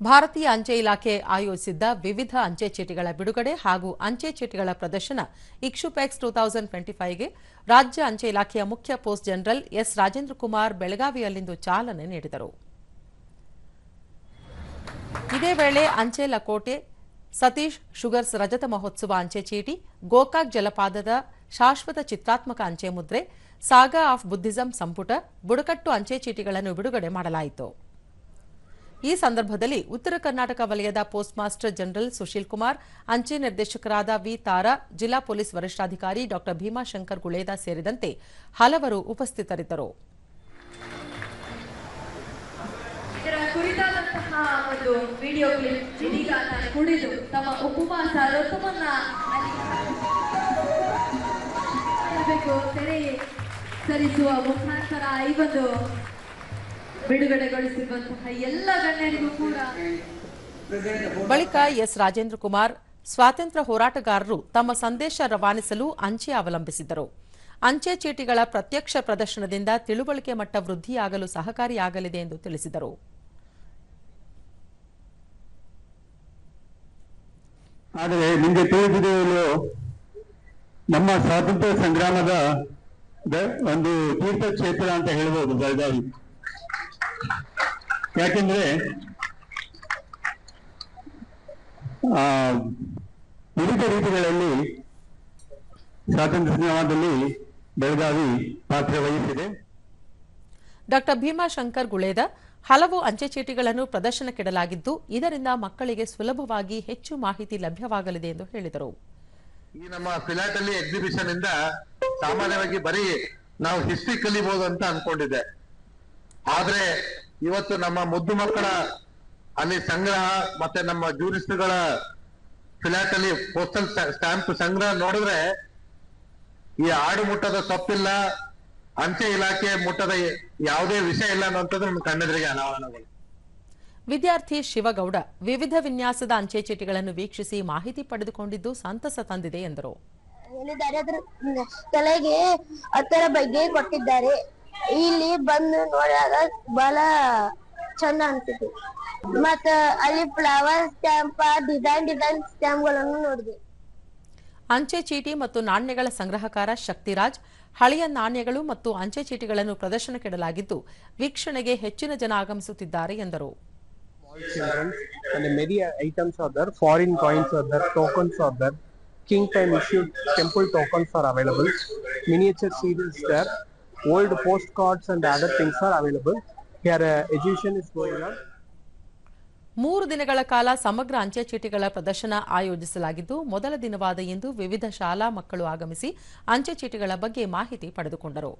ಭಾರತೀಯ ಅಂಚೆ ಇಲಾಖೆ ಆಯೋಜಿಸಿದ್ದ ವಿವಿಧ ಅಂಚೆ ಚೀಟಿಗಳ ಬಿಡುಗಡೆ ಹಾಗೂ ಅಂಚೆ ಚೀಟಿಗಳ ಪ್ರದರ್ಶನ ಇಕ್ಷುಪೆಕ್ಸ್ ಟೂ ತೌಸಂಡ್ ಟ್ವೆಂಟಿ ಫೈವ್ಗೆ ರಾಜ್ಯ ಅಂಚೆ ಇಲಾಖೆಯ ಮುಖ್ಯ post general S Rajendra Kumar ಬೆಳಗಾವಿಯಲ್ಲಿಂದು ಚಾಲನೆ ನೀಡಿದರು. ಇದೇ ವೇಳೆ ಅಂಚೆ ಲಕೋಟೆ ಸತೀಶ್ ಶುಗರ್ಸ್ ರಜತ ಮಹೋತ್ಸವ ಅಂಚೆ ಚೀಟಿ, ಗೋಕಾಕ್ ಜಲಪಾತದ ಶಾಶ್ವತ ಚಿತ್ರಾತ್ಮಕ ಅಂಚೆ ಮುದ್ರೆ, ಸಾಗಾ ಆಫ್ ಬುದ್ಧಿಸಂ ಸಂಪುಟ, ಬುಡಕಟ್ಟು ಅಂಚೆ ಚೀಟಿಗಳನ್ನು ಬಿಡುಗಡೆ ಮಾಡಲಾಯಿತು. ಈ ಸಂದರ್ಭದಲ್ಲಿ ಉತ್ತರ ಕರ್ನಾಟಕ ವಲಯದ post master general Sushil Kumar, ಅಂಚೆ ನಿರ್ದೇಶಕರಾದ ವಿ ತಾರಾ, ಜಿಲ್ಲಾ ಪೊಲೀಸ್ ವರಿಷ್ಠಾಧಿಕಾರಿ ಡಾ ಭೀಮಾಶಂಕರ್ ಗುಳೇದ ಸೇರಿದಂತೆ ಹಲವರು ಉಪಸ್ಥಿತರಿದ್ದರು. ಸರಿಸುವ ಮುಖಾಂತರ ಒಂದು ಬಿಡುಗಡೆಗೊಳಿಸಿರುವಂತಹ ಎಲ್ಲ ಗಣ್ಯರಿಗೂ ಕೂಡ. ಬಳಿಕ ಎಸ್ ರಾಜೇಂದ್ರ ಕುಮಾರ್ ಸ್ವಾತಂತ್ರ್ಯ ಹೋರಾಟಗಾರರು ತಮ್ಮ ಸಂದೇಶ ರವಾನಿಸಲು ಅಂಚೆ ಅವಲಂಬಿಸಿದರು ಅಂಚೆ ಚೀಟಿಗಳ ಪ್ರತ್ಯಕ್ಷ ಪ್ರದರ್ಶನದಿಂದ ತಿಳುವಳಿಕೆ ಮಟ್ಟ ವೃದ್ಧಿಯಾಗಲು ಸಹಕಾರಿಯಾಗಲಿದೆ ಎಂದು ತಿಳಿಸಿದರು. ಆದರೆ ನಿಮಗೆ ನಮ್ಮ ಸ್ವಾತಂತ್ರ್ಯ ಸಂಗ್ರಾಮದ ಒಂದು ತೀರ್ಥಕ್ಷೇತ್ರ ಅಂತ ಹೇಳ್ಬೋದು ಬೆಳಗಾವಿ ಯಾಕೆಂದ್ರೆ ಆ ವಿವಿಧ ರೀತಿಗಳಲ್ಲಿ ಸ್ವಾತಂತ್ರ್ಯ ಸಂಗ್ರಾಮದಲ್ಲಿ ಬೆಳಗಾವಿ ಪಾತ್ರ ವಹಿಸಿದೆ. ಡಾಕ್ಟರ್ ಭೀಮಾಶಂಕರ್ ಗುಳೇದ ಹಲವು ಅಂಚೆ ಚೀಟಿಗಳನ್ನು ಪ್ರದರ್ಶನಕ್ಕಿಡಲಾಗಿದ್ದು ಇದರಿಂದ ಮಕ್ಕಳಿಗೆ ಸುಲಭವಾಗಿ ಹೆಚ್ಚು ಮಾಹಿತಿ ಲಭ್ಯವಾಗಲಿದೆ ಎಂದು ಹೇಳಿದರು. ಈ ನಮ್ಮ ಫಿಲಾಟಲಿ ಎಕ್ಸಿಬಿಷನ್ ಇಂದ ಸಾಮಾನ್ಯವಾಗಿ ಬರೀ ನಾವು ಹಿಸ್ಟ್ರಿ ಕಲಿಬಹುದು ಅಂತ ಅನ್ಕೊಂಡಿದ್ದೆ. ಆದ್ರೆ ಇವತ್ತು ನಮ್ಮ ಮುದ್ದು ಮಕ್ಕಳ ಅಲ್ಲಿ ಸಂಗ್ರಹ ಮತ್ತೆ ನಮ್ಮ ಜೂರಿಸ್ಟ್ಗಳ ಅಲ್ಲಿ ಪೋಸ್ಟಲ್ ಸ್ಟಾಂಪ್ ಸಂಗ್ರಹ ನೋಡಿದ್ರೆ ಈ ಆಡು ಮುಟ್ಟದ ತಪ್ಪಿಲ್ಲ ಅಂಚೆ ಇಲಾಖೆ ಮುಟ್ಟದ ಯಾವುದೇ ವಿಷಯ ಇಲ್ಲ ಅನ್ನುವಂಥದ್ದು ನಮ್ಮ ಕಣ್ಣೆದುರಿಗೆ ಅನಾವರಣಗಳು ವಿದ್ಯಾರ್ಥಿ ಶಿವಗೌಡ ವಿವಿಧ ವಿನ್ಯಾಸದ ಅಂಚೆ ಚೀಟಿಗಳನ್ನು ವೀಕ್ಷಿಸಿ ಮಾಹಿತಿ ಪಡೆದುಕೊಂಡಿದ್ದು ಸಂತಸ ತಂದಿದೆ ಎಂದರು. ಹೇಳಿದ್ದಾರೆ ಅದ್ರ ತಲೆಗೆ ಅದರ ಬಗ್ಗೆ ಕೊಟ್ಟಿದ್ದಾರೆ. ಇಲ್ಲಿ ಬಂದು ನೋಡಿದಾಗ ಬಹಳ ಚಂದ ಅನ್ಸುತ್ತೆ. ಮತ್ತ ಅಲ್ಲಿ ಫ್ಲವರ್ ಸ್ಟ್ಯಾಂಪ್ ಡಿಸೈನ್ ಡಿಸೈನ್ ಸ್ಟ್ಯಾಂಪ್ಗಳನ್ನು ನೋಡಿದೆ ಅಂಚೆ ಚೀಟಿ ಮತ್ತು ನಾಣ್ಯಗಳ ಸಂಗ್ರಹಕಾರ ಶಕ್ತಿರಾಜ್ ಹಳೆಯ ನಾಣ್ಯಗಳು ಮತ್ತು ಅಂಚೆ ಚೀಟಿಗಳನ್ನು ಪ್ರದರ್ಶನಕ್ಕಿಡಲಾಗಿದ್ದು ವೀಕ್ಷಣೆಗೆ ಹೆಚ್ಚಿನ ಜನ ಆಗಮಿಸುತ್ತಿದ್ದಾರೆ ಎಂದರು. children and many items are there foreign coins are there tokens are there king time issued temple tokens are available miniature seals there. Old postcards and other things are available. Here uh, exhibition is going on. ಮೂರು ದಿನಗಳ ಕಾಲ ಸಮಗ್ರ ಅಂಚೆ ಚೀಟಿಗಳ ಪ್ರದರ್ಶನ ಆಯೋಜಿಸಲಾಗಿದ್ದು ಮೊದಲ ದಿನವಾದ ಇಂದು ವಿವಿಧ ಶಾಲಾ ಮಕ್ಕಳು ಆಗಮಿಸಿ ಅಂಚೆ ಚೀಟಿಗಳ ಬಗ್ಗೆ ಮಾಹಿತಿ ಪಡೆದುಕೊಂಡರು.